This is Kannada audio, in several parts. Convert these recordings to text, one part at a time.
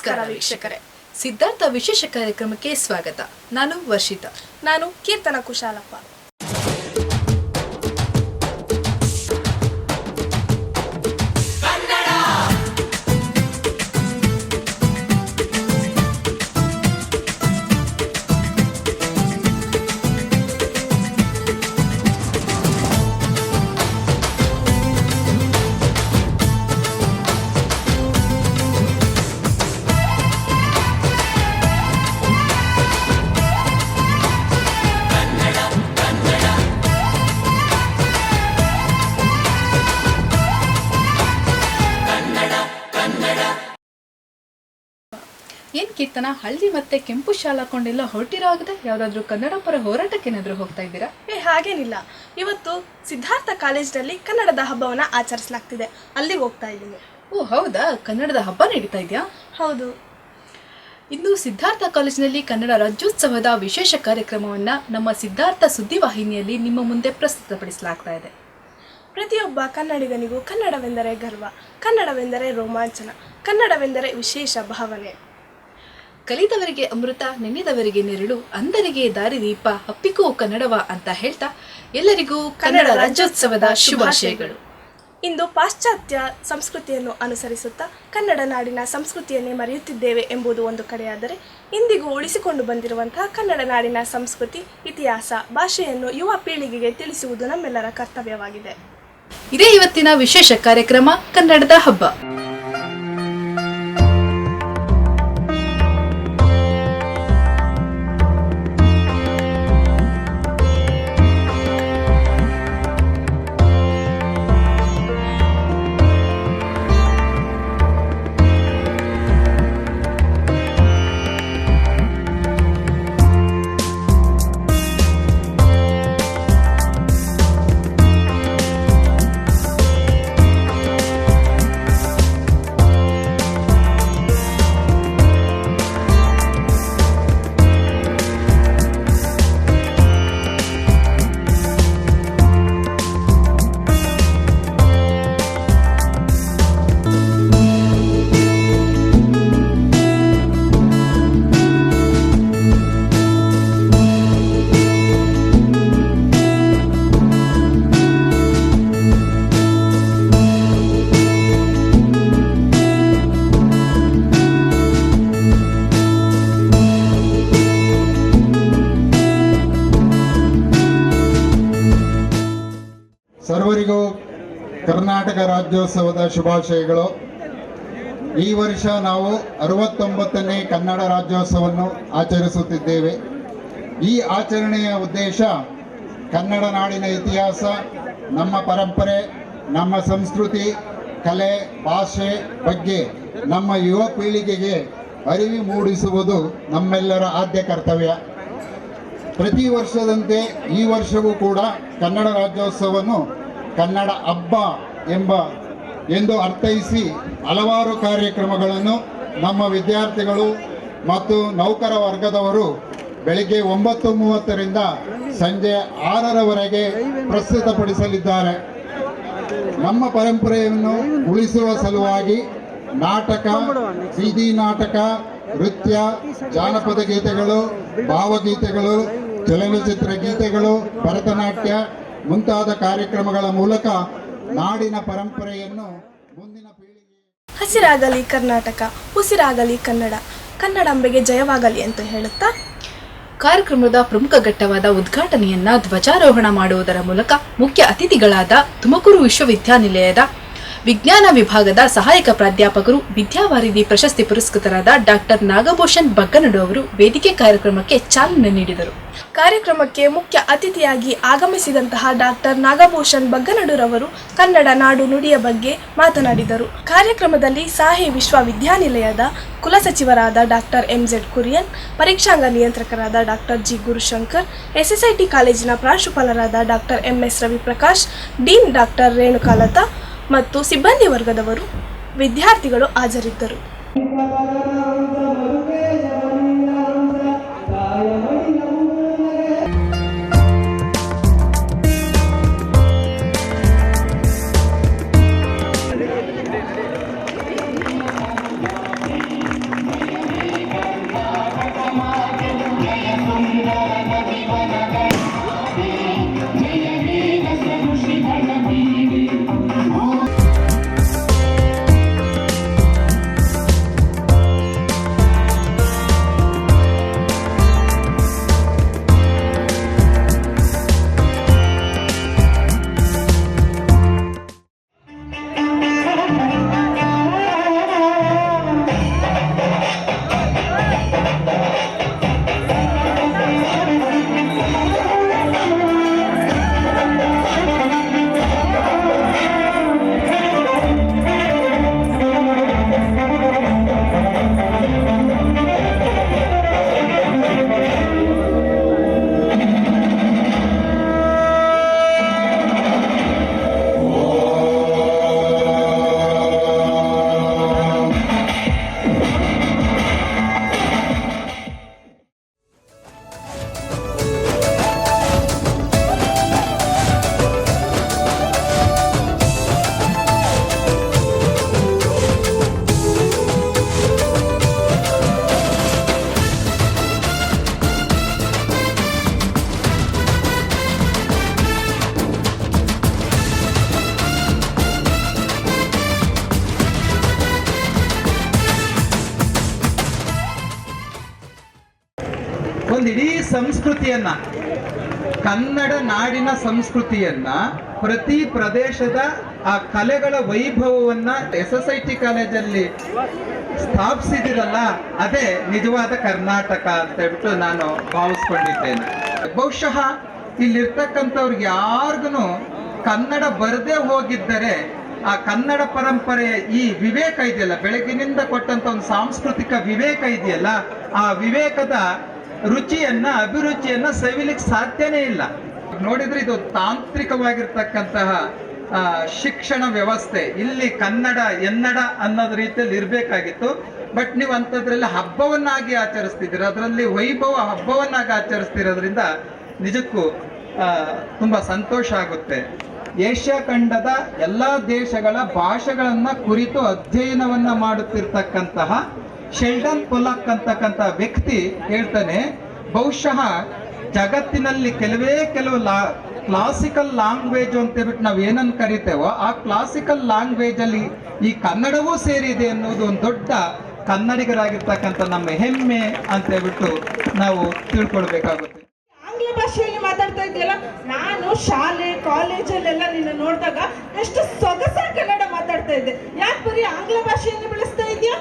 ನಮಸ್ಕಾರ ವೀಕ್ಷಕರೇ. ಸಿದ್ಧಾರ್ಥ ವಿಶೇಷ ಕಾರ್ಯಕ್ರಮಕ್ಕೆ ಸ್ವಾಗತ. ನಾನು ವರ್ಷಿತಾ. ನಾನು ಕೀರ್ತನ ಕುಶಾಲಪ್ಪ. ಏನ್ ಕೀರ್ತನ? ಹಳ್ಳಿ ಮತ್ತೆ ಕೆಂಪು ಶಾಲ್ ಹಾಕೊಂಡೆಲ್ಲ ಹೊರಟಿರೋ ಆಗದೆ ಯಾವ್ದಾದ್ರು ಕನ್ನಡ ಪರ ಹೋರಾಟಕ್ಕೇನಾದ್ರೂ ಹೋಗ್ತಾ ಇದ್ದೀರಾ? ಏ ಹಾಗೇನಿಲ್ಲ. ಇವತ್ತು ಸಿದ್ಧಾರ್ಥ ಕಾಲೇಜಿನಲ್ಲಿ ಕನ್ನಡದ ಹಬ್ಬವನ್ನು ಆಚರಿಸಲಾಗ್ತಿದೆ. ಅಲ್ಲಿಗೆ ಹೋಗ್ತಾ ಇದ್ದೀನಿ. ಓ ಹೌದಾ? ಕನ್ನಡದ ಹಬ್ಬ ನಡೀತಾ ಇದೆಯಾ? ಹೌದು. ಇಂದು ಸಿದ್ಧಾರ್ಥ ಕಾಲೇಜಿನಲ್ಲಿ ಕನ್ನಡ ರಾಜ್ಯೋತ್ಸವದ ವಿಶೇಷ ಕಾರ್ಯಕ್ರಮವನ್ನ ನಮ್ಮ ಸಿದ್ಧಾರ್ಥ ಸುದ್ದಿವಾಹಿನಿಯಲ್ಲಿ ನಿಮ್ಮ ಮುಂದೆ ಪ್ರಸ್ತುತಪಡಿಸಲಾಗ್ತಾ ಇದೆ. ಪ್ರತಿಯೊಬ್ಬ ಕನ್ನಡಿಗನಿಗೂ ಕನ್ನಡವೆಂದರೆ ಗರ್ವ ಕನ್ನಡವೆಂದರೆ ರೋಮಾಂಚನ ಕನ್ನಡವೆಂದರೆ ವಿಶೇಷ ಭಾವನೆ. ಕಲಿತವರಿಗೆ ಅಮೃತ ನೆನೆದವರಿಗೆ ನೆರಳು ಅಂದರಿಗೆ ದಾರಿದೀಪ ಹಪ್ಪಿಕೋ ಕನ್ನಡವ ಅಂತ ಹೇಳ್ತಾ ಎಲ್ಲರಿಗೂ ಕನ್ನಡ ರಾಜ್ಯೋತ್ಸವದ ಶುಭಾಶಯಗಳು. ಇಂದು ಪಾಶ್ಚಾತ್ಯ ಸಂಸ್ಕೃತಿಯನ್ನು ಅನುಸರಿಸುತ್ತಾ ಕನ್ನಡ ನಾಡಿನ ಸಂಸ್ಕೃತಿಯನ್ನೇ ಮರೆಯುತ್ತಿದ್ದೇವೆ ಎಂಬುದು ಒಂದು ಕಡೆಯಾದರೆ ಇಂದಿಗೂ ಉಳಿಸಿಕೊಂಡು ಬಂದಿರುವಂತಹ ಕನ್ನಡ ನಾಡಿನ ಸಂಸ್ಕೃತಿ ಇತಿಹಾಸ ಭಾಷೆಯನ್ನು ಯುವ ಪೀಳಿಗೆಗೆ ತಿಳಿಸುವುದು ನಮ್ಮೆಲ್ಲರ ಕರ್ತವ್ಯವಾಗಿದೆ. ಇದೇ ಇವತ್ತಿನ ವಿಶೇಷ ಕಾರ್ಯಕ್ರಮ ಕನ್ನಡದ ಹಬ್ಬ. ರಾಜ್ಯೋತ್ಸವದ ಶುಭಾಶಯಗಳು. ಈ ವರ್ಷ ನಾವು ಅರವತ್ತೊಂಬತ್ತನೇ ಕನ್ನಡ ರಾಜ್ಯೋತ್ಸವವನ್ನು ಆಚರಿಸುತ್ತಿದ್ದೇವೆ. ಈ ಆಚರಣೆಯ ಉದ್ದೇಶ ಕನ್ನಡ ನಾಡಿನ ಇತಿಹಾಸ, ನಮ್ಮ ಪರಂಪರೆ, ನಮ್ಮ ಸಂಸ್ಕೃತಿ, ಕಲೆ, ಭಾಷೆ ಬಗ್ಗೆ ನಮ್ಮ ಯುವ ಪೀಳಿಗೆಗೆ ಅರಿವು ಮೂಡಿಸುವುದು ನಮ್ಮೆಲ್ಲರ ಆದ್ಯ ಕರ್ತವ್ಯ. ಪ್ರತಿ ವರ್ಷದಂತೆ ಈ ವರ್ಷವೂ ಕೂಡ ಕನ್ನಡ ರಾಜ್ಯೋತ್ಸವವನ್ನು ಕನ್ನಡ ಹಬ್ಬ ಎಂಬ ಎಂದು ಅರ್ಥೈಸಿ ಹಲವಾರು ಕಾರ್ಯಕ್ರಮಗಳನ್ನು ನಮ್ಮ ವಿದ್ಯಾರ್ಥಿಗಳು ಮತ್ತು ನೌಕರ ವರ್ಗದವರು ಬೆಳಿಗ್ಗೆ ಒಂಬತ್ತು ಮೂವತ್ತರಿಂದ ಸಂಜೆ ಆರರವರೆಗೆ ಪ್ರಸ್ತುತಪಡಿಸಲಿದ್ದಾರೆ. ನಮ್ಮ ಪರಂಪರೆಯನ್ನು ಉಳಿಸುವ ಸಲುವಾಗಿ ನಾಟಕ ಬೀದಿ ನಾಟಕ, ನೃತ್ಯ, ಜಾನಪದ ಗೀತೆಗಳು, ಭಾವಗೀತೆಗಳು, ಚಲನಚಿತ್ರ ಗೀತೆಗಳು, ಭರತನಾಟ್ಯ ಮುಂತಾದ ಕಾರ್ಯಕ್ರಮಗಳ ಮೂಲಕ ನಾಡಿನ ಪರಂಪರೆಯನ್ನು ಮುಂದಿನ ಪೀಳಿಗೆ ಹಸಿರಾಗಲಿ ಕರ್ನಾಟಕ, ಉಸಿರಾಗಲಿ ಕನ್ನಡ ಕನ್ನಡಂಬೆಗೆ ಜಯವಾಗಲಿ ಅಂತ ಹೇಳುತ್ತಾ? ಕಾರ್ಯಕ್ರಮದ ಪ್ರಮುಖ ಘಟ್ಟವಾದ ಉದ್ಘಾಟನೆಯನ್ನ ಧ್ವಜಾರೋಹಣ ಮಾಡುವುದರ ಮೂಲಕ ಮುಖ್ಯ ಅತಿಥಿಗಳಾದ ತುಮಕೂರು ವಿಶ್ವವಿದ್ಯಾನಿಲಯದ ವಿಜ್ಞಾನ ವಿಭಾಗದ ಸಹಾಯಕ ಪ್ರಾಧ್ಯಾಪಕರು, ವಿದ್ಯಾವಾರಿಧಿ ಪ್ರಶಸ್ತಿ ಪುರಸ್ಕೃತರಾದ ಡಾಕ್ಟರ್ ನಾಗಭೂಷಣ್ ಬಗ್ಗನಡು ಅವರು ವೇದಿಕೆ ಕಾರ್ಯಕ್ರಮಕ್ಕೆ ಚಾಲನೆ ನೀಡಿದರು. ಕಾರ್ಯಕ್ರಮಕ್ಕೆ ಮುಖ್ಯ ಅತಿಥಿಯಾಗಿ ಆಗಮಿಸಿದಂತಹ ಡಾಕ್ಟರ್ ನಾಗಭೂಷಣ್ ಬಗ್ಗನಡುರವರು ಕನ್ನಡ ನಾಡು ನುಡಿಯ ಬಗ್ಗೆ ಮಾತನಾಡಿದರು. ಕಾರ್ಯಕ್ರಮದಲ್ಲಿ ಸಾಹಿ ವಿಶ್ವವಿದ್ಯಾನಿಲಯದ ಕುಲಸಚಿವರಾದ ಡಾಕ್ಟರ್ ಎಂ ಜೆಡ್ ಕುರಿಯನ್, ಪರೀಕ್ಷಾಂಗ ನಿಯಂತ್ರಕರಾದ ಡಾಕ್ಟರ್ ಜಿ ಗುರುಶಂಕರ್, ಎಸ್ಎಸ್ಐಟಿ ಕಾಲೇಜಿನ ಪ್ರಾಂಶುಪಾಲರಾದ doctor MS Raviprakash, dean doctor Renukalatha ಮತ್ತು ಸಿಬ್ಬಂದಿ ವರ್ಗದವರು ವಿದ್ಯಾರ್ಥಿಗಳು ಹಾಜರಿದ್ದರು. ಸಂಸ್ಕೃತಿಯನ್ನ, ಕನ್ನಡ ನಾಡಿನ ಸಂಸ್ಕೃತಿಯನ್ನ, ಪ್ರತಿ ಪ್ರದೇಶದ ಆ ಕಲೆಗಳ ವೈಭವವನ್ನ ಎಸ್ ಎಸ್ ಐ ಟಿ ಕಾಲೇಜಲ್ಲಿ ಸ್ಥಾಪಿಸಿದಿರಲ್ಲ, ಅದೇ ನಿಜವಾದ ಕರ್ನಾಟಕ ಅಂತ ಹೇಳ್ಬಿಟ್ಟು ನಾನು ಭಾವಿಸ್ಕೊಂಡಿದ್ದೇನೆ. ಬಹುಶಃ ಇಲ್ಲಿರ್ತಕ್ಕಂಥವ್ರಿಗೆ ಯಾರಿಗೂ ಕನ್ನಡ ಬರದೇ ಹೋಗಿದ್ದರೆ ಆ ಕನ್ನಡ ಪರಂಪರೆಯ ಈ ವಿವೇಕ ಇದೆಯಲ್ಲ, ಬೆಳಗಿನಿಂದ ಕೊಟ್ಟಂತ ಒಂದು ಸಾಂಸ್ಕೃತಿಕ ವಿವೇಕ ಇದೆಯಲ್ಲ, ಆ ವಿವೇಕದ ರುಚಿಯನ್ನ, ಅಭಿರುಚಿಯನ್ನ ಸವಿಲಿಕ್ಕೆ ಸಾಧ್ಯನೇ ಇಲ್ಲ. ನೋಡಿದ್ರೆ ಇದು ತಾಂತ್ರಿಕವಾಗಿರ್ತಕ್ಕಂತಹ ಶಿಕ್ಷಣ ವ್ಯವಸ್ಥೆ. ಇಲ್ಲಿ ಕನ್ನಡ, ಎನ್ನಡ ಅನ್ನೋದ್ ರೀತಿಯಲ್ಲಿ ಇರಬೇಕಾಗಿತ್ತು. ಬಟ್ ನೀವು ಅಂಥದ್ರಲ್ಲಿ ಹಬ್ಬವನ್ನಾಗಿ ಆಚರಿಸ್ತಿದ್ದೀರ. ಅದರಲ್ಲಿ ವೈಭವ ಹಬ್ಬವನ್ನಾಗಿ ಆಚರಿಸ್ತಿರೋದ್ರಿಂದ ನಿಜಕ್ಕೂ ತುಂಬ ಸಂತೋಷ ಆಗುತ್ತೆ. ಏಷ್ಯಾ ಖಂಡದ ಎಲ್ಲ ದೇಶಗಳ ಭಾಷೆಗಳನ್ನ ಕುರಿತು ಅಧ್ಯಯನವನ್ನ ಮಾಡುತ್ತಿರ್ತಕ್ಕಂತಹ ಶೆಲ್ಡನ್ ಪೊಲಾಕ್ ಅಂತಕ್ಕಂಥ ವ್ಯಕ್ತಿ ಹೇಳ್ತಾನೆ, ಬಹುಶಃ ಜಗತ್ತಿನಲ್ಲಿ ಕೆಲವೇ ಕೆಲವು ಲಾ ಕ್ಲಾಸಿಕಲ್ ಲ್ಯಾಂಗ್ವೇಜ್ ಅಂತ ಹೇಳ್ಬಿಟ್ಟು ನಾವು ಏನನ್ನು ಕರಿತೇವೋ, ಆ ಕ್ಲಾಸಿಕಲ್ ಲ್ಯಾಂಗ್ವೇಜ್ ಅಲ್ಲಿ ಈ ಕನ್ನಡವೂ ಸೇರಿದೆ ಅನ್ನೋದು ಒಂದು ದೊಡ್ಡ ಕನ್ನಡಿಗರಾಗಿರ್ತಕ್ಕಂಥ ನಮ್ಮ ಹೆಮ್ಮೆ ಅಂತ ಹೇಳ್ಬಿಟ್ಟು ನಾವು ತಿಳ್ಕೊಳ್ಬೇಕಾಗುತ್ತೆ. ಆಂಗ್ಲ ಭಾಷೆಯಲ್ಲಿ ಮಾತಾಡ್ತಾ ಇದೆಯಲ್ಲ ನಾನು ಶಾಲೆ, ಕಾಲೇಜಲ್ಲೆಲ್ಲ ನಿನ್ನ ನೋಡಿದಾಗ ಎಷ್ಟು ಸೊಗಸಾಗಿ ಕನ್ನಡ ಮಾತಾಡ್ತಾ ಇದ್ದೆ. ಯಾಕೆ ಬರೀ ಆಂಗ್ಲ ಭಾಷೆಯನ್ನು ಬೆಳೆಸ್ತಾ ಇದೆಯಾ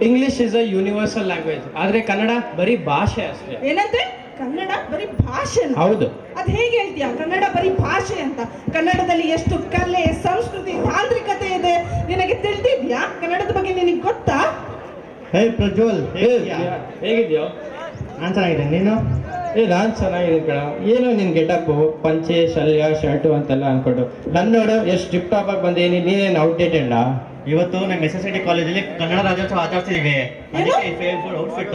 English is a universal language ಆದ್ರೆ ಕನ್ನಡ ಬರೀ ಭಾಷೆ ಅಷ್ಟೇ. ಏನಂತೆ? ಕನ್ನಡ ಬರೀ ಭಾಷೆ ಹೌದು. ಅದ್ ಹೇಗೆ ಹೇಳ್ತೀಯಾ? ಕನ್ನಡ ಬರೀ ಭಾಷೆ ಅಂತ. ಕನ್ನಡದಲ್ಲಿ ಎಷ್ಟು ಕಲೆ ಸಂಸ್ಕೃತಿ ತಾಂತ್ರಿಕತೆ ಇದೆ? ನಿನಗೆ ತಿಳಿದಿದ್ಯಾ? ಕನ್ನಡದ ಬಗ್ಗೆ ನಿನಗೆ ಗೊತ್ತಾ? ಹೇ ಪ್ರಜ್ವಲ್ ಹೇಗಿದ್ಯೋ? ನಾನು ಚೆನ್ನಾಗಿದ್ದೀನಿ. ನೀನು? ಏ ನಾನು ಚೆನ್ನಾಗಿದ್ದೀನಿ ಕಣ. ಏನು ನಿನ್ ಗೆಟಪ್ಪು? ಪಂಚೆ ಶಲ್ಯ ಶರ್ಟು ಅಂತೆಲ್ಲ ಅನ್ಕೊಂಡು. ನನ್ನ ನೋಡು ಎಷ್ಟು ಟಿಪ್ ಟಾಪ್ ಆಗಿ ಬಂದೇನಿ ನೀನೇನು ಔಟ್ಡೇಟೆಡ್ ಇವತ್ತು ನಮ್ಮ ಎಸ್ ಎಸ್ ಡಿ ಕಾಲೇಜಲ್ಲಿ ಕನ್ನಡ ರಾಜ್ಯೋತ್ಸವ ಆಚರಿಸಿದೀವಿ ಅದಕ್ಕೆ ಔಟ್ಫಿಟ್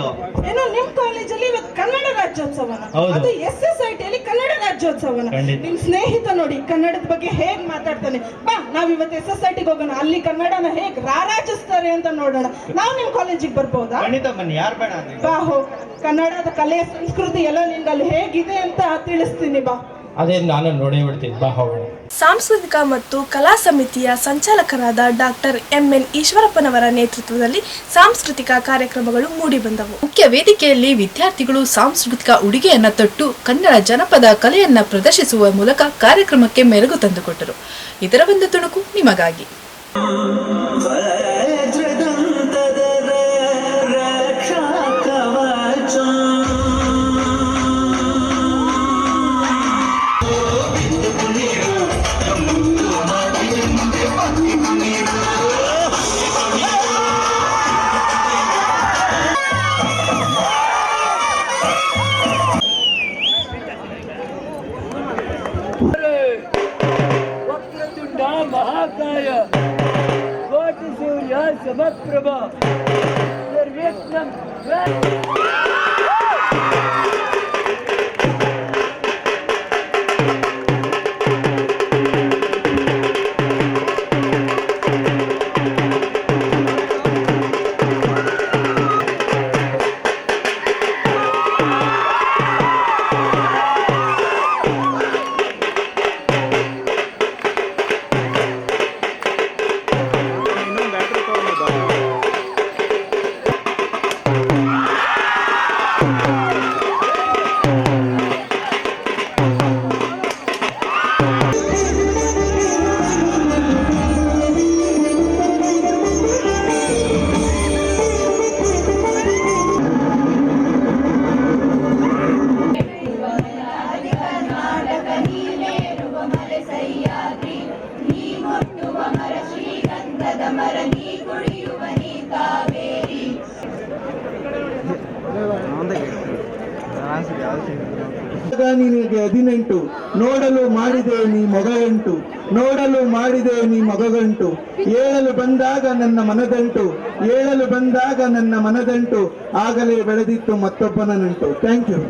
ಏನೋ ನಿಮ್ ಕಾಲೇಜಲ್ಲಿ ಇವತ್ತು ಕನ್ನಡ ರಾಜ್ಯೋತ್ಸವನ ಹೌದು. ಅದು ಎಸ್ ಎಸ್ ಐ ಟಿಯಲ್ಲಿ ಕನ್ನಡ ರಾಜ್ಯೋತ್ಸವನ ಖಂಡಿತ. ನಿಮ್ ಸ್ನೇಹಿತ ನೋಡಿ ಕನ್ನಡದ ಬಗ್ಗೆ ಹೇಗ್ ಮಾತಾಡ್ತಾನೆ? ಬಾ ನಾವ್ ಇವತ್ತು ಎಸ್ ಎಸ್ ಐ ಟಿಗೆ ಹೋಗೋಣ. ಅಲ್ಲಿ ಕನ್ನಡನ ಹೇಗ್ ರಾರಾಜಿಸ್ತಾರೆ ಅಂತ ನೋಡೋಣ. ನಾವ್ ನಿಮ್ ಕಾಲೇಜಿಗೆ ಬರ್ಬೋದಾ? ಖಂಡಿತ ಬನ್ನಿ. ಯಾರು ಬೇಡ ಅಂದ್ರೆ ಬಾ ಹೋಗ್. ಕನ್ನಡದ ಕಲೆ ಸಂಸ್ಕೃತಿ ಎಲ್ಲ ನಿಂಗೆ ಅಲ್ಲಿ ಹೇಗಿದೆ ಅಂತ ತಿಳಿಸ್ತೀನಿ ಬಾ. ಅದೇ ನಾನು ನೋಡೇ ಬಿಡ್ತೀನಿ. ಬಾ ಹೋಗೋಣ. ಸಾಂಸ್ಕೃತಿಕ ಮತ್ತು ಕಲಾ ಸಮಿತಿಯ ಸಂಚಾಲಕರಾದ ಡಾಕ್ಟರ್ ಎಂಎನ್ ಈಶ್ವರಪ್ಪನವರ ನೇತೃತ್ವದಲ್ಲಿ ಸಾಂಸ್ಕೃತಿಕ ಕಾರ್ಯಕ್ರಮಗಳು ಮೂಡಿಬಂದವು ಮುಖ್ಯ ವೇದಿಕೆಯಲ್ಲಿ ವಿದ್ಯಾರ್ಥಿಗಳು ಸಾಂಸ್ಕೃತಿಕ ಉಡುಗೆಯನ್ನ ತೊಟ್ಟು ಕನ್ನಡ ಜನಪದ ಕಲೆಯನ್ನ ಪ್ರದರ್ಶಿಸುವ ಮೂಲಕ ಕಾರ್ಯಕ್ರಮಕ್ಕೆ ಮೆರುಗು ತಂದುಕೊಟ್ಟರು. ಇದರ ಒಂದು ತುಣುಕು ನಿಮಗಾಗಿ. Samad Prabha. They're Vietnam. ನಿನಗೆ ಹದಿನೆಂಟು. ನೋಡಲು ಮಾಡಿದೆ ನೀ ಮೊಗಗಂಟು. ನೋಡಲು ಮಾಡಿದೆ ನೀ ಮೊಗಗಂಟು. ಏಳಲು ಬಂದಾಗ ನನ್ನ ಮನದಂಟು. ಏಳಲು ಬಂದಾಗ ನನ್ನ ಮನದಂಟು. ಆಗಲೇ ಬೆಳೆದಿತ್ತು ಮತ್ತೊಬ್ಬನ ನಂಟು ಥ್ಯಾಂಕ್ ಯು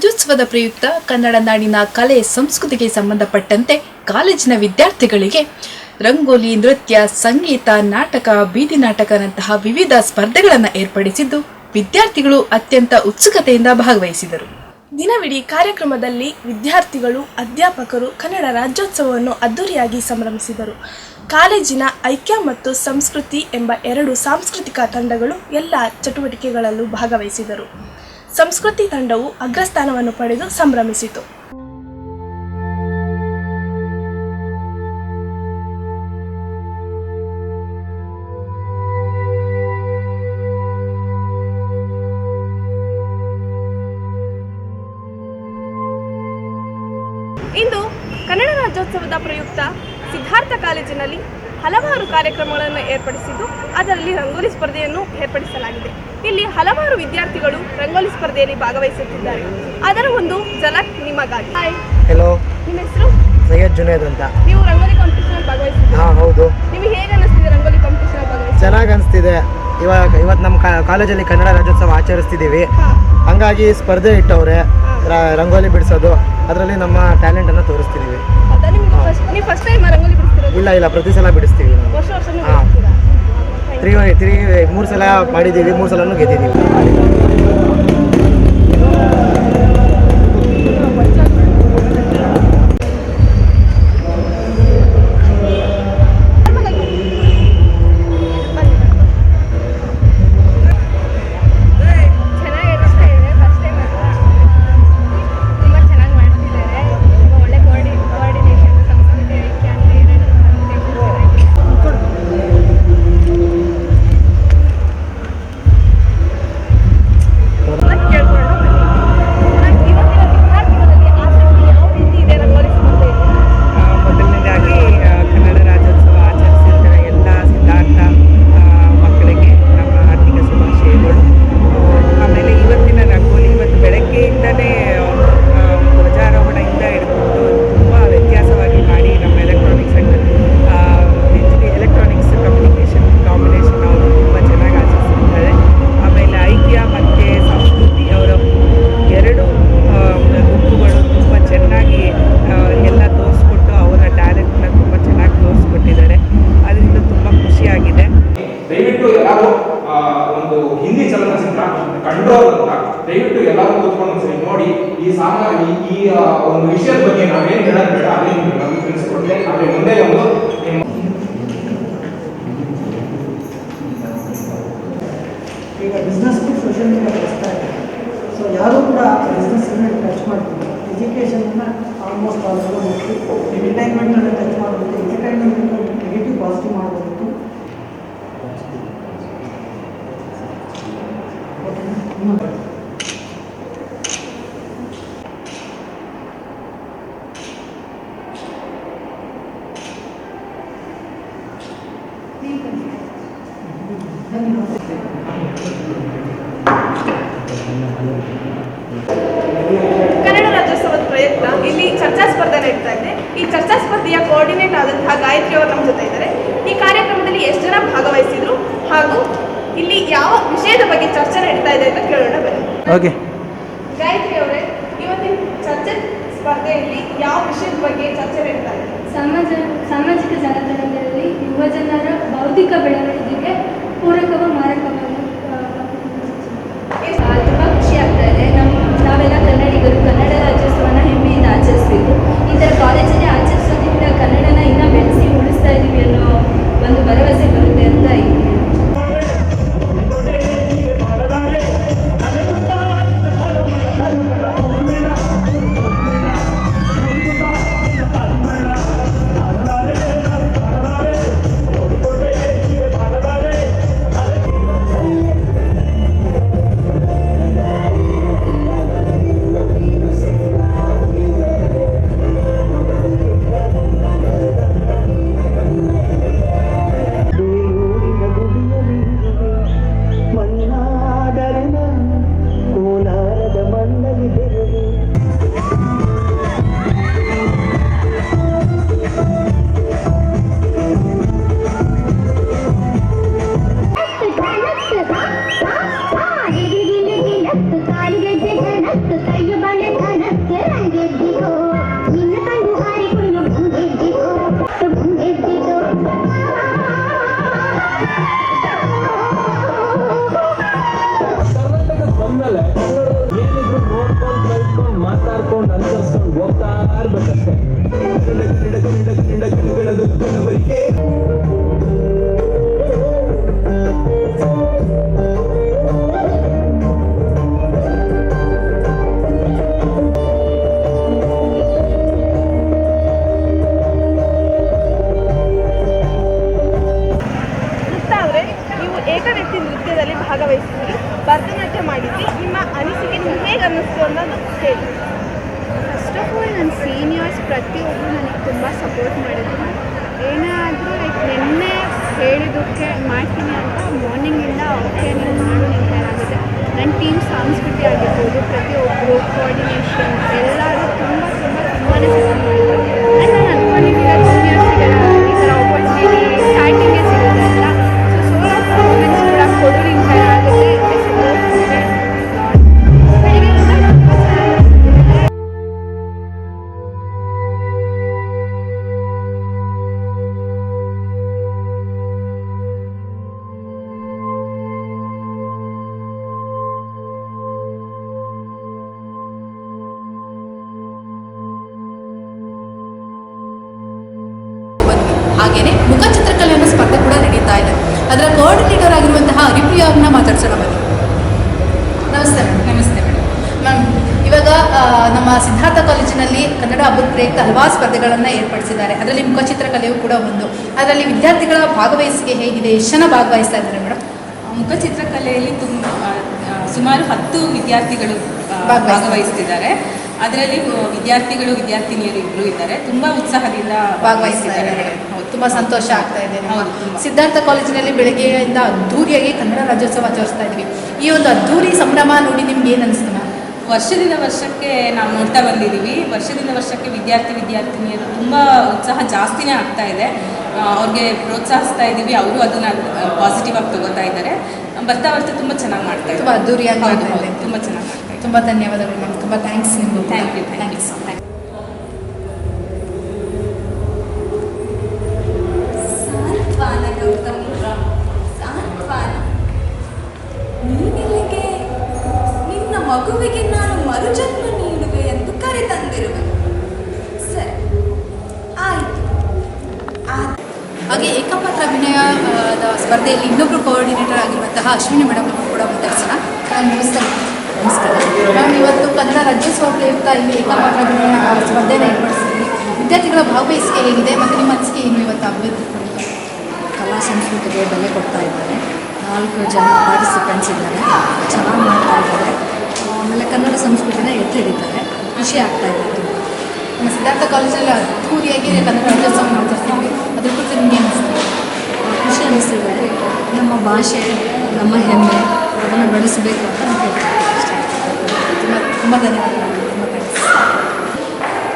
ರಾಜ್ಯೋತ್ಸವದ ಪ್ರಯುಕ್ತ ಕನ್ನಡ ನಾಡಿನ ಕಲೆ, ಸಂಸ್ಕೃತಿಗೆ ಸಂಬಂಧಪಟ್ಟಂತೆ ಕಾಲೇಜಿನ ವಿದ್ಯಾರ್ಥಿಗಳಿಗೆ ರಂಗೋಲಿ, ನೃತ್ಯ, ಸಂಗೀತ, ನಾಟಕ, ಬೀದಿ ನಾಟಕನಂತಹ ವಿವಿಧ ಸ್ಪರ್ಧೆಗಳನ್ನು ಏರ್ಪಡಿಸಿದ್ದು ವಿದ್ಯಾರ್ಥಿಗಳು ಅತ್ಯಂತ ಉತ್ಸುಕತೆಯಿಂದ ಭಾಗವಹಿಸಿದರು. ದಿನವಿಡೀ ಕಾರ್ಯಕ್ರಮದಲ್ಲಿ ವಿದ್ಯಾರ್ಥಿಗಳು, ಅಧ್ಯಾಪಕರು ಕನ್ನಡ ರಾಜ್ಯೋತ್ಸವವನ್ನು ಅದ್ದೂರಿಯಾಗಿ ಸಂಭ್ರಮಿಸಿದರು. ಕಾಲೇಜಿನ ಐಕ್ಯ ಮತ್ತು ಸಂಸ್ಕೃತಿ ಎಂಬ ಎರಡು ಸಾಂಸ್ಕೃತಿಕ ತಂಡಗಳು ಎಲ್ಲ ಚಟುವಟಿಕೆಗಳಲ್ಲೂ ಭಾಗವಹಿಸಿದರು. ಸಂಸ್ಕೃತಿ ತಂಡವು ಅಗ್ರಸ್ಥಾನವನ್ನು ಪಡೆದು ಸಂಭ್ರಮಿಸಿತು. ಇಂದು ಕನ್ನಡ ರಾಜ್ಯೋತ್ಸವದ ಪ್ರಯುಕ್ತ ಸಿದ್ಧಾರ್ಥ ಕಾಲೇಜಿನಲ್ಲಿ ಹಲವಾರು ಕಾರ್ಯಕ್ರಮಗಳನ್ನು ಏರ್ಪಡಿಸಿದ್ದು ಅದರಲ್ಲಿ ರಂಗೋಲಿ ಸ್ಪರ್ಧೆಯನ್ನು ಏರ್ಪಡಿಸಲಾಗಿದೆ. ಇಲ್ಲಿ ಹಲವಾರು ವಿದ್ಯಾರ್ಥಿಗಳು ರಂಗೋಲಿ ಸ್ಪರ್ಧೆಯಲ್ಲಿ ಭಾಗವಹಿಸುತ್ತಿದ್ದಾರೆ. ಅದರ ಒಂದು ಝಲಕ್ ನಿಮಗಾಗಿ. ಹಾಯ್ ಹೆಲೋ ನಿಮ್ಮ ಹೆಸರು? ಸೈಯದ್ ಜುನೇದ್ ಅಂತ. ನೀವು ರಂಗೋಲಿ ಕಾಂಪಿಟೇಷನ್ ಭಾಗವಹಿಸಿದ್ದೀರಾ? ಹಾಂ ಹೌದು. ನಿಮಗೆ ಹೇಗೆ ಅನಿಸ್ತಿದೆ ರಂಗೋಲಿ ಕಾಂಪಿಟೇಷನ್ ಭಾಗವಹಿಸಿ ಚೆನ್ನಾಗಿ ಅನಿಸ್ತಿದೆ. ಇವಾಗ ಇವತ್ತು ನಮ್ಮ ಕಾಲೇಜಲ್ಲಿ ಕನ್ನಡ ರಾಜ್ಯೋತ್ಸವ ಆಚರಿಸ್ತಿದ್ದೀವಿ. ಹಂಗಾಗಿ ಸ್ಪರ್ಧೆ ಇಟ್ಟವ್ರೆ ರ- ರಂಗೋಲಿ ಬಿಡಿಸೋದು ಅದರಲ್ಲಿ ನಮ್ಮ ಟ್ಯಾಲೆಂಟನ್ನು ತೋರಿಸ್ತಿದ್ದೀವಿ. ಇಲ್ಲ ಇಲ್ಲ ಪ್ರತಿ ಸಲ ಬಿಡಿಸ್ತೀವಿ ಹಾಂ. ತ್ರೀ ತ್ರೀ ಮೂರು ಸಲ ಮಾಡಿದ್ದೀವಿ ಮೂರು ಸಲನೂ ಗೆದ್ದಿದ್ದೀವಿ. ಒಂದು ಹಿಂದಿ ಚಲನಚಿತ್ರ ಕಂಡೋರನ್ನ ದಯವಿಟ್ಟು ಎಲ್ಲರೂ ಕೂತ್ಕೊಂಡು ಒಂದ್ಸರಿ ನೋಡಿ, ಈ ಸಾಮಾನ್ಯ ಈ- ಒಂದು ವಿಷಯದ ಬಗ್ಗೆ ನಾವೇನು ಹೇಳೋದು ಬೇಡ ಅದೇ ನಿಮ್ಗೆ ಆಮೇಲೆ ಮುಂದೆ ಒಂದು ಈಗ ಬಿಸ್ನೆಸ್ಗೂ ಸೋಷಿಯಲ್ ಮೀಡಿಯಾ ಬರ್ತಾ ಇದೆ ಸೊ ಯಾರೂ ಕೂಡ ಬಿಸ್ನೆಸ್ ಸೆಗ್ಮೆಂಟ್ ಟಚ್ ಮಾಡ್ತಿಲ್ಲ. ಎಜುಕೇಷನ್ನ ಆಲ್ಮೋಸ್ಟ್ ಆಲ್ಸೋ ಎಂಟರ್ಟೈನ್ಮೆಂಟ್ ಟಚ್ ಮಾಡಬೇಕು ಎಂಟರ್ಟೈನ್ಮೆಂಟ್ ನೆಗೆಟಿವ್ ಪಾಸಿಟಿವ್ ಮಾಡಬೇಕು ಕನ್ನಡ ರಾಜ್ಯೋತ್ಸವದ ಪ್ರಯುಕ್ತ ಇಲ್ಲಿ ಚರ್ಚಾ ಸ್ಪರ್ಧೆ ನಡೀತಾ ಇದೆ. ಈ ಚರ್ಚಾ ಸ್ಪರ್ಧೆಯ ಕೋಆರ್ಡಿನೇಟ್ ಆದಂತಹ ಗಾಯತ್ರಿ ಅವರು ನಮ್ಮ ಜೊತೆ ಇದ್ದಾರೆ. ಈ ಕಾರ್ಯಕ್ರಮದಲ್ಲಿ ಎಷ್ಟು ಜನ ಭಾಗವಹಿಸಿದ್ರು? ಹಾಗೂ ಇಲ್ಲಿ ಯಾವ ವಿಷಯದ ಬಗ್ಗೆ ಚರ್ಚೆ ನಡೀತಾ ಇದೆ ಅಂತ ಕೇಳೋಣ ಬನ್ನಿ. ಓಕೆ ಗಾಯತ್ರಿ ಅವರೇ ಇವತ್ತಿನ ಚರ್ಚೆ ಸ್ಪರ್ಧೆಯಲ್ಲಿ ಯಾವ ವಿಷಯದ ಬಗ್ಗೆ ಚರ್ಚೆ ನಡೀತಾ ಇದೆ? ಸಮಾಜ ಸಾಮಾಜಿಕ ಜಾಲತಾಣಗಳಲ್ಲಿ ಯುವಜನರ ಬೌದ್ಧಿಕ ಬೆಳವಣಿಗೆಗೆ ಪೂರಕವ ಮಾರಕವನ್ನು ತುಂಬ ಖುಷಿ ಆಗ್ತಾ ಇದೆ. ನಮ್ಮ ನಾವೆಲ್ಲ ಕನ್ನಡಿಗರು ಕನ್ನಡ ರಾಜ್ಯೋತ್ಸವನ ಹೆಮ್ಮೆಯಿಂದ ಆಚರಿಸಬೇಕು. ಈ ಥರ ಕಾಲೇಜಲ್ಲಿ ಆಚರಿಸೋದ್ರಿಂದ ಕನ್ನಡನ ಇನ್ನೂ ಬೆಳೆಸಿ ಉಳಿಸ್ತಾ ಇದ್ದೀವಿ ಅನ್ನೋ ಒಂದು ಭರವಸೆ ಬರುತ್ತೆ ಅಂತ ಮಾತಾಡ್ಕೊಂಡು ಅನುಸರಿಸ್ಕೊಂಡು ಹೋಗ್ತಾ ಇರ್ಬೇಕಷ್ಟೇ. ಹಲವಾರು ಸ್ಪರ್ಧೆಗಳನ್ನು ಏರ್ಪಡಿಸಿದ್ದಾರೆ. ಅದರಲ್ಲಿ ಮುಖಚಿತ್ರಕಲೆಯು ಕೂಡ ಒಂದು. ಅದರಲ್ಲಿ ವಿದ್ಯಾರ್ಥಿಗಳ ಭಾಗವಹಿಸಿಕೆ ಹೇಗಿದೆ? ಎಷ್ಟು ಜನ ಭಾಗವಹಿಸ್ತಾ ಇದ್ದಾರೆ ಮೇಡಮ್ ಮುಖಚಿತ್ರಕಲೆಯಲ್ಲಿ ತುಂಬ ಸುಮಾರು ಹತ್ತು ವಿದ್ಯಾರ್ಥಿಗಳು ಭಾಗವಹಿಸ್ತಿದ್ದಾರೆ. ಅದರಲ್ಲಿ ವಿದ್ಯಾರ್ಥಿಗಳು ವಿದ್ಯಾರ್ಥಿನಿಯರು ಇಬ್ಬರು ಇದ್ದಾರೆ. ತುಂಬಾ ಉತ್ಸಾಹದಿಂದ ಭಾಗವಹಿಸಿದ್ದಾರೆ. ತುಂಬಾ ಸಂತೋಷ ಆಗ್ತಾ ಇದೆ ಹೌದು, ಸಿದ್ಧಾರ್ಥ ಕಾಲೇಜಿನಲ್ಲಿ ಬೆಳಗ್ಗೆಯಿಂದ ಅದ್ದೂರಿಯಾಗಿ ಕನ್ನಡ ರಾಜ್ಯೋತ್ಸವ ಆಚರಿಸ್ತಾ ಇದ್ವಿ ಈ ಒಂದು ಅದ್ದೂರಿ ಸಂಭ್ರಮ ನೋಡಿ ನಿಮ್ಗೆ ಏನು ಅನಿಸ್ತು ವರ್ಷದಿಂದ ವರ್ಷಕ್ಕೆ ನಾವು ನೋಡ್ತಾ ಬಂದಿದ್ದೀವಿ. ವರ್ಷದಿಂದ ವರ್ಷಕ್ಕೆ ವಿದ್ಯಾರ್ಥಿ ವಿದ್ಯಾರ್ಥಿನಿಯರು ತುಂಬ ಉತ್ಸಾಹ ಜಾಸ್ತಿನೇ ಆಗ್ತಾ ಇದೆ. ಅವ್ರಿಗೆ ಪ್ರೋತ್ಸಾಹಿಸ್ತಾ ಇದ್ದೀವಿ. ಅವರು ಅದನ್ನ ಪಾಸಿಟಿವ್ ಆಗಿ ತಗೋತಾ ಇದ್ದಾರೆ. ಬರ್ತಾ ಬರ್ತಾ ತುಂಬ ಚೆನ್ನಾಗಿ ಮಾಡ್ತಾ ಇದ್ದಾರೆ. ತುಂಬಾ ಅದ್ದೂರಿಯಾಗಿ. ತುಂಬ ಚೆನ್ನಾಗಿ ಮಾಡ್ತಾ ಇದ್ದಾರೆ. ತುಂಬಾ ಧನ್ಯವಾದಗಳು ಮ್ಯಾಮ್. ತುಂಬಾ ಥ್ಯಾಂಕ್ಸ್ ನಿಮ್ಗೆ thank you thank you so Santhwana Gautam Santhwana ನೀನೆಲ್ಲಿಗೆ ನಿನ್ನ ಮಗುವಿಗೆ ನಾನು ಮರುಜನ್ಮ ನೀಡುವೆ ಎಂದು ಕರೆತಂದಿರುವೆ ಸರಿ ಆಯಿತು ಹಾಗೆ ಏಕಪಾತ್ರ ಅಭಿನಯ ಆ, ದ ಸ್ಪರ್ಧೆಯಲ್ಲಿ ಇನ್ನೊಬ್ಬರು ಕೋಆರ್ಡಿನೇಟರ್ ಆಗಿರುವಂತಹ ಅಶ್ವಿನಿ ಮೇಡಮ್ ಅವರು ಕೂಡ ಮಾತಾಡ್ಸೋಣ. ನಮಸ್ಕಾರ. ನಮಸ್ಕಾರ ಇವತ್ತು ಕನ್ನಡ ರಾಜ್ಯೋತ್ಸವ ಪ್ರಯುಕ್ತ ಇಲ್ಲಿ ಏಕಪಾತ್ರ ಸ್ಪರ್ಧೆಯನ್ನು ಏರ್ಪಡಿಸಿದ್ವಿ ವಿದ್ಯಾರ್ಥಿಗಳ ಭಾಗವಹಿಸಿಕೆ ಹೇಗಿದೆ ಮತ್ತು ನಿಮ್ಮ ಅನಿಸಿಕೆ ಏನು ಇವತ್ತು ಅಭಿವೃದ್ಧಿ ಕಲಾ ಸಂಸ್ಕೃತಿಗೆ ಬೆಲೆ ಕೊಡ್ತಾ ಇದ್ದಾರೆ. ನಾಲ್ಕು ಜನ ಪಾರ್ಟಿಸಿಪೆಂಟ್ಸ್ ಇದ್ದಾರೆ. ಚೆನ್ನಾಗಿ ಮಾಡ್ತಾ ಇದ್ದಾರೆ. ಆಮೇಲೆ ಕನ್ನಡ ಸಂಸ್ಕೃತಿನ ಎತ್ತಿ ಹಿಡಿತಾರೆ ಖುಷಿ ಆಗ್ತಾ ಇದೆ. ತುಂಬ ನಮ್ಮ ಸಿದ್ಧಾರ್ಥ ಕಾಲೇಜಲ್ಲಿ ಅದ್ಧೂರಿಯಾಗಿ ಕನ್ನಡ ರಾಜ್ಯೋತ್ಸವ ಮಾತಾಡ್ತೀವಿ ಅದ್ರ ಕುರಿತು ನಿಮಗೆ ಅನಿಸ್ತೀವಿ ಖುಷಿ ನಮ್ಮ ಭಾಷೆ ನಮ್ಮ ಹೆಮ್ಮೆ ಅದನ್ನು ಬೆಳೆಸಬೇಕು ಅಂತ. ತುಂಬ ಧನ್ಯವಾದಗಳು ತುಂಬ ಥ್ಯಾಂಕ್ಸ್.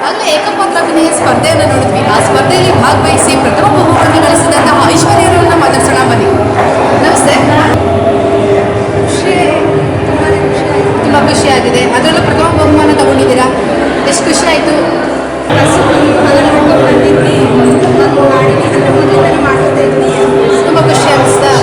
ಆಗಲೇ ಏಕಪಾತ್ರ ಅಭಿನಯ ಸ್ಪರ್ಧೆಯನ್ನು ನೋಡಿದ್ವಿ. ಆ ಸ್ಪರ್ಧೆಯಲ್ಲಿ ಭಾಗವಹಿಸಿ ಪ್ರಥಮ ಬಹುಮಾನ ಗಳಿಸಿದಂತಹ ನಮ್ಮ ಮಾತಾಡ್ಸೋಣ ಬನ್ನಿ. ನಮಸ್ತೆ. ತುಂಬ ಖುಷಿಯಾಗಿದೆ ಅದರಲ್ಲೂ ಪ್ರಥಮ ಬಹುಮಾನ ತಗೊಂಡಿದ್ದೀರಾ? ಎಷ್ಟು ಖುಷಿ ಆಯಿತು? ತುಂಬ ಖುಷಿ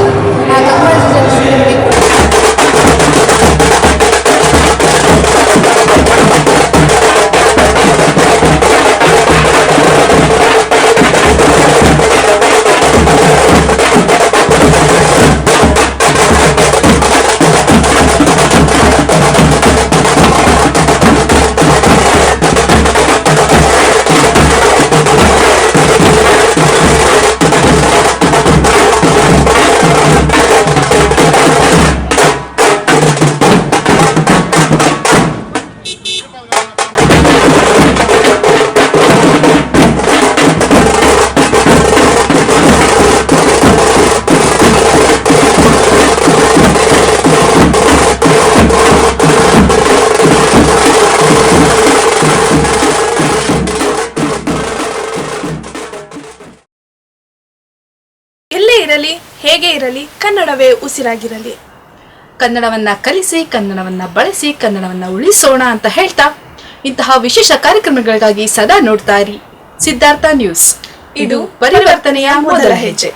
ಕನ್ನಡವೇ ಉಸಿರಾಗಿರಲಿ. ಕನ್ನಡವನ್ನ ಕಲಿಸಿ ಕನ್ನಡವನ್ನ ಬಳಸಿ ಕನ್ನಡವನ್ನ ಉಳಿಸೋಣ ಅಂತ ಹೇಳ್ತಾ ಇಂತಹ ವಿಶೇಷ ಕಾರ್ಯಕ್ರಮಗಳಿಗಾಗಿ ಸದಾ ನೋಡ್ತಾ ಇರಿ. ಸಿದ್ಧಾರ್ಥ ನ್ಯೂಸ್. ಇದು ಪರಿವರ್ತನೆಯ ಮೊದಲ ಹೆಜ್ಜೆ.